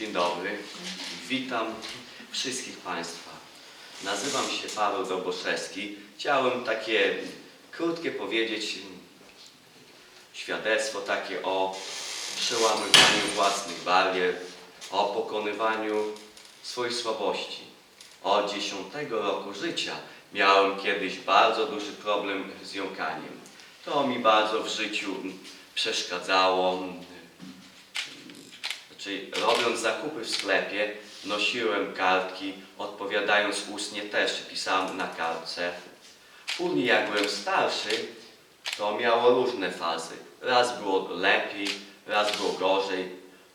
Dzień dobry. Witam wszystkich Państwa. Nazywam się Paweł Doboszewski. Chciałem takie krótkie powiedzieć mm, świadectwo takie o przełamywaniu własnych barier, o pokonywaniu swoich słabości. Od 10 roku życia miałem kiedyś bardzo duży problem z jąkaniem. To mi bardzo w życiu mm, przeszkadzało. Czyli robiąc zakupy w sklepie, nosiłem kartki, odpowiadając ustnie też pisałem na kartce. Później jak byłem starszy, to miało różne fazy. Raz było lepiej, raz było gorzej.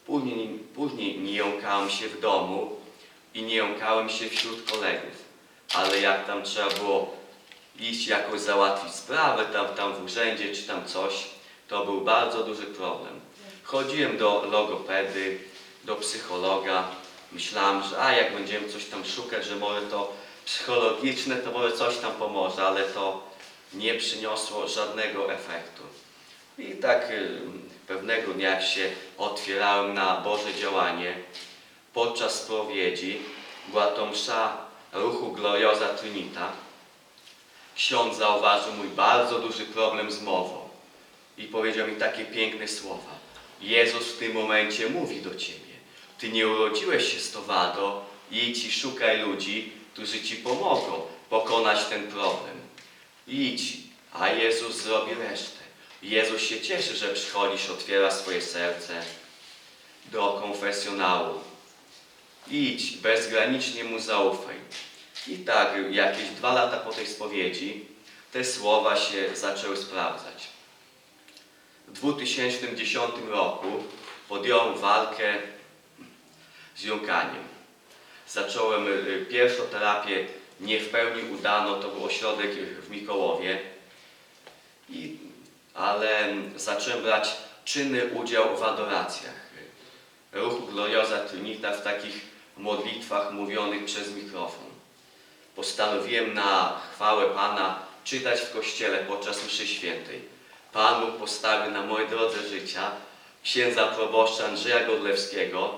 Później, później nie jąkałem się w domu i nie jąkałem się wśród kolegów. Ale jak tam trzeba było iść jakoś załatwić sprawę tam, tam w urzędzie czy tam coś, to był bardzo duży problem. Chodziłem do logopedy, do psychologa. Myślałem, że a jak będziemy coś tam szukać, że może to psychologiczne, to może coś tam pomoże, ale to nie przyniosło żadnego efektu. I tak y, pewnego dnia, jak się otwierałem na Boże działanie, podczas spowiedzi była to msza ruchu Gloriosa Trinita. Ksiądz zauważył mój bardzo duży problem z mową i powiedział mi takie piękne słowa. Jezus w tym momencie mówi do ciebie. Ty nie urodziłeś się z to wado, idź i szukaj ludzi, którzy ci pomogą pokonać ten problem. Idź, a Jezus zrobi resztę. Jezus się cieszy, że przychodzisz, otwiera swoje serce do konfesjonału. Idź, bezgranicznie Mu zaufaj. I tak, jakieś dwa lata po tej spowiedzi, te słowa się zaczęły sprawdzać. W 2010 roku podjąłem walkę z jąkaniem. Zacząłem y, pierwszą terapię nie w pełni udano, to był ośrodek w Mikołowie, I, ale zacząłem brać czynny udział w adoracjach. Ruchu Gloriosa Trinita w takich modlitwach mówionych przez mikrofon. Postanowiłem na chwałę Pana czytać w kościele podczas mszy świętej. Pan Bóg postawił na mojej drodze życia księdza proboszcza Andrzeja Godlewskiego,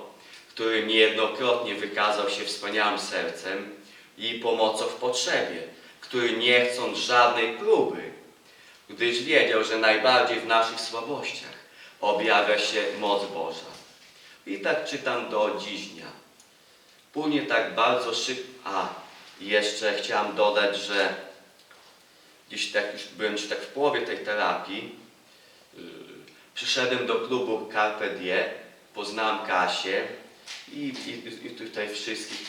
który niejednokrotnie wykazał się wspaniałym sercem i pomocą w potrzebie, który nie chcąc żadnej próby, gdyż wiedział, że najbardziej w naszych słabościach objawia się moc Boża. I tak czytam do dziś dnia. Później tak bardzo szybko, a jeszcze chciałem dodać, że gdzieś tak już byłem już tak w połowie tej terapii, yy, przyszedłem do klubu Carpe Die, poznałem Kasię i, i, i tutaj wszystkich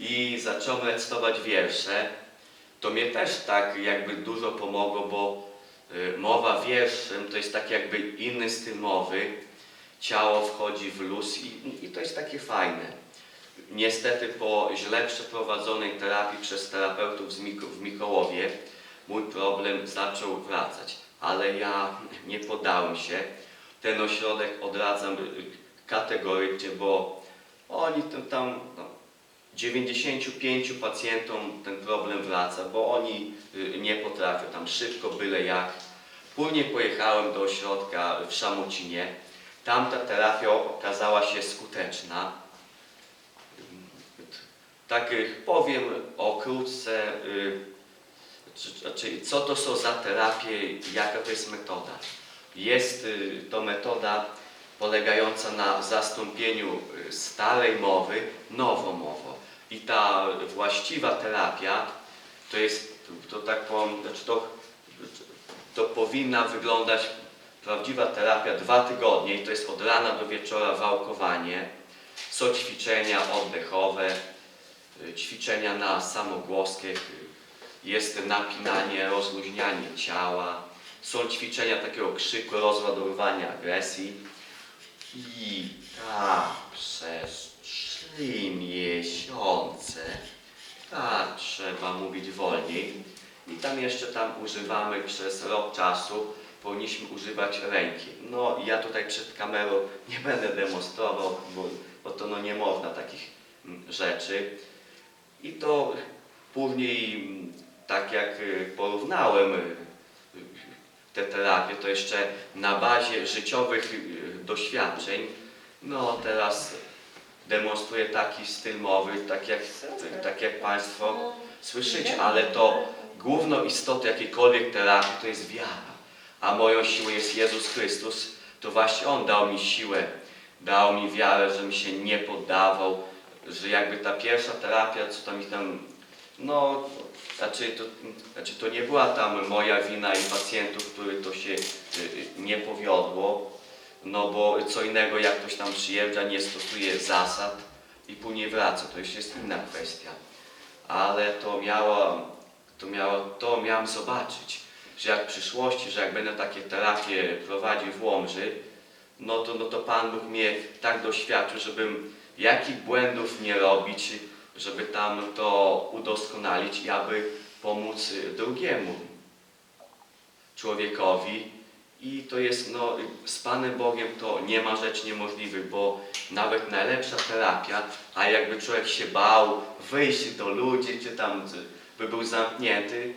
i zacząłem recytować wiersze. To mnie też tak jakby dużo pomogło, bo y, mowa wierszem to jest tak jakby inny styl mowy. Ciało wchodzi w luz i, i to jest takie fajne. Niestety po źle przeprowadzonej terapii przez terapeutów w Mikołowie mój problem zaczął wracać, ale ja nie poddałem się. Ten ośrodek odradzam kategorycznie, bo oni tam, tam no, 95 pacjentom ten problem wraca, bo oni y, nie potrafią tam szybko, byle jak. Później pojechałem do ośrodka w Szamucinie. Tamta terapia okazała się skuteczna. Tak y, powiem okrótce, y, czy- czy, co to są za terapie, jaka to jest metoda. Jest y, to metoda polegająca na zastąpieniu y, starej mowy nową mową. I ta właściwa terapia to jest, to tak powiem, znaczy to, to powinna wyglądać prawdziwa terapia dwa tygodnie i to jest od rana do wieczora wałkowanie. Są ćwiczenia oddechowe, ćwiczenia na samogłoskę, y, jest napinanie, rozluźnianie ciała, są ćwiczenia takiego krzyku, rozładowywania agresji. I tak przez trzy miesiące, tak trzeba mówić wolniej. I tam jeszcze tam używamy przez rok czasu, powinniśmy używać ręki. No ja tutaj przed kamerą nie będę demonstrował, bo, bo to no nie można takich mm, rzeczy. I to później, mm, tak jak y, porównałem y, te terapie, to jeszcze na bazie życiowych y, doświadczeń. No teraz demonstruję taki styl mowy, tak jak, tak jak Państwo słyszycie, ale to główną istotą jakiejkolwiek terapii to jest wiara. A moją siłą jest Jezus Chrystus, to właśnie On dał mi siłę, dał mi wiarę, żebym się nie poddawał, że jakby ta pierwsza terapia, co tam mi tam, no, znaczy to, znaczy to nie była tam moja wina i pacjentów, który to się y, y, nie powiodło, no bo co innego jak ktoś tam przyjeżdża, nie stosuje zasad i później wraca, to już jest inna kwestia. Ale to miało, to miało, to miałem zobaczyć, że jak w przyszłości, że jak będę takie terapie prowadził w Łomży, no to, no to Pan Bóg mnie tak doświadczył, żebym jakich błędów nie robić, żeby tam to udoskonalić i aby pomóc drugiemu człowiekowi. I to jest, no, z Panem Bogiem to nie ma rzeczy niemożliwych, bo nawet najlepsza terapia, a jakby człowiek się bał wyjść do ludzi, czy tam by był zamknięty,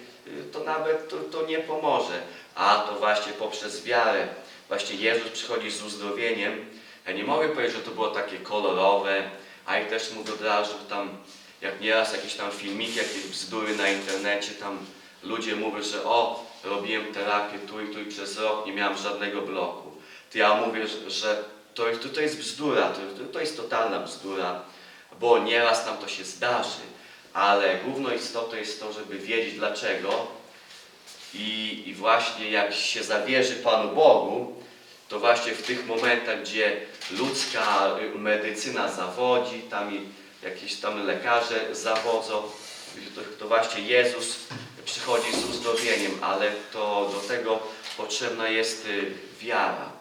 to nawet to, to nie pomoże. A to właśnie poprzez wiarę, właśnie Jezus przychodzi z uzdrowieniem. Ja nie mogę powiedzieć, że to było takie kolorowe, a i też mówię od razu, tam jak nieraz jakieś tam filmiki, jakieś bzdury na internecie, tam ludzie mówią, że o, robiłem terapię tu i tu i przez rok nie miałem żadnego bloku. To ja mówię, że, to, to, to jest bzdura, to, to jest totalna bzdura, bo nieraz nam to się zdarzy, ale główną istotą jest to, żeby wiedzieć dlaczego i, i właśnie jak się zawierzy Panu Bogu, to właśnie w tych momentach, gdzie ludzka y, medycyna zawodzi, tam jakieś tam lekarze zawodzą, to, właśnie Jezus przychodzi z uzdrowieniem, ale to do tego potrzebna jest y, wiara.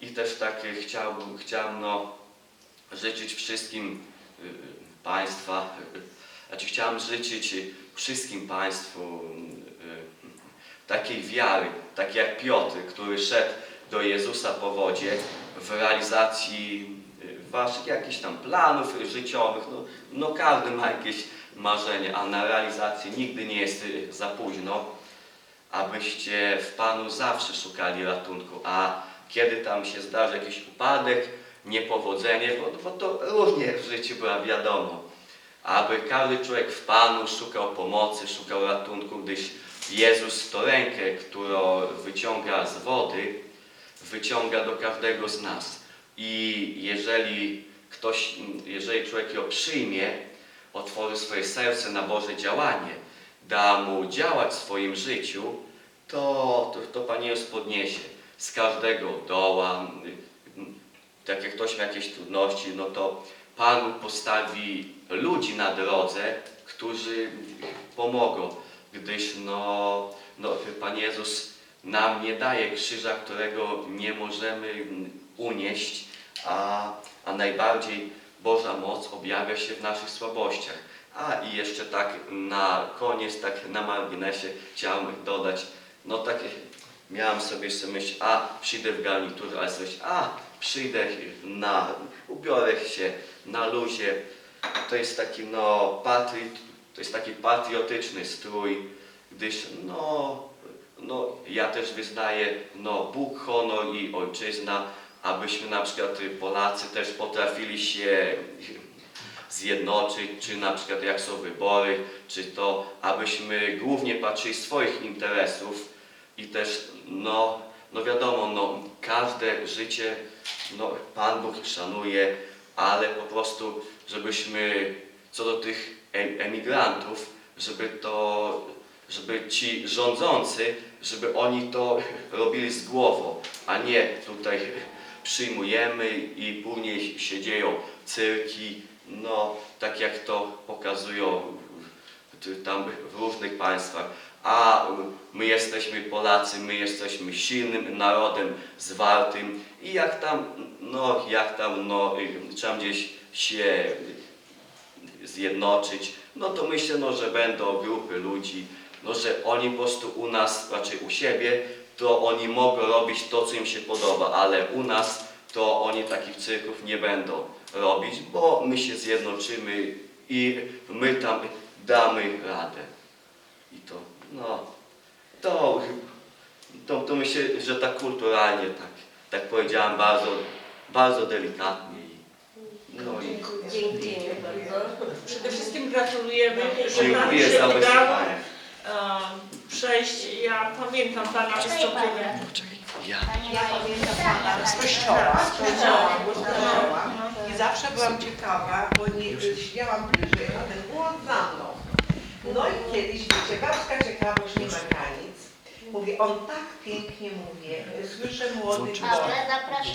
I też tak y, chciałbym, chciałem no, życzyć wszystkim Państwa, znaczy chciałem życzyć wszystkim Państwu takiej wiary, tak jak Piotr, który szedł do Jezusa po wodzie w realizacji y, waszych jakichś tam planów życiowych. No, no każdy ma jakieś marzenie, a na realizację nigdy nie jest y, za późno, abyście w Panu zawsze szukali ratunku, a kiedy tam się zdarzy jakiś upadek, niepowodzenie, bo, bo to różnie w życiu była wiadomo, aby każdy człowiek w Panu szukał pomocy, szukał ratunku, gdyż Jezus to rękę, którą wyciąga z wody, wyciąga do każdego z nas. I jeżeli ktoś, jeżeli człowiek ją przyjmie, otworzy swoje serce na Boże działanie, da mu działać w swoim życiu, to, to, to Pan Jezus podniesie z każdego doła. Tak jak ktoś ma jakieś trudności, no to Pan postawi ludzi na drodze, którzy pomogą, gdyż no, no, Pan Jezus nam nie daje krzyża, którego nie możemy unieść, a, a najbardziej Boża moc objawia się w naszych słabościach. A i jeszcze tak na koniec, tak na marginesie chciałem dodać, no tak miałem sobie jeszcze myśl, a przyjdę w garniturze, ale sobie a przyjdę na, ubiorę się na luzie. To jest taki no patri, to jest taki patriotyczny strój, gdyż no, no ja też wyznaję no Bóg, honor i ojczyzna, abyśmy na przykład y, Polacy też potrafili się zjednoczyć, czy na przykład jak są wybory, czy to, abyśmy głównie patrzyli swoich interesów i też, no, no wiadomo, no, każde życie, no, Pan Bóg szanuje, ale po prostu, żebyśmy co do tych em- emigrantów, żeby to, żeby ci rządzący, żeby oni to robili z głową, a nie tutaj przyjmujemy i później się dzieją cyrki, no tak jak to pokazują tam w różnych państwach. A my jesteśmy Polacy, my jesteśmy silnym narodem, zwartym i jak tam, no jak tam, no trzeba gdzieś się zjednoczyć, no to myślę, no, że będą grupy ludzi, no, że oni po prostu u nas, raczej u siebie, to oni mogą robić to, co im się podoba, ale u nas to oni takich cyrków nie będą robić, bo my się zjednoczymy i my tam damy radę. I to, no, to, to, to myślę, że tak kulturalnie, tak, tak powiedziałem, bardzo bardzo delikatnie. i- No i Dziękuję bardzo. Przede wszystkim gratulujemy, że Pan dziękuję się za udało wysłuchanie. Przejść. Ja pamiętam Pana wystąpienie. Ja. Ja pamiętam pana z kościoła, z kościoła, z kościoła. I zawsze byłam ciekawa, bo nie siedziałam bliżej, a ten głos za mną. No i kiedyś, wiecie, babska ciekawość nie ma granic. Mówię, on tak pięknie mówi, słyszę młody głos. Ale zapraszam.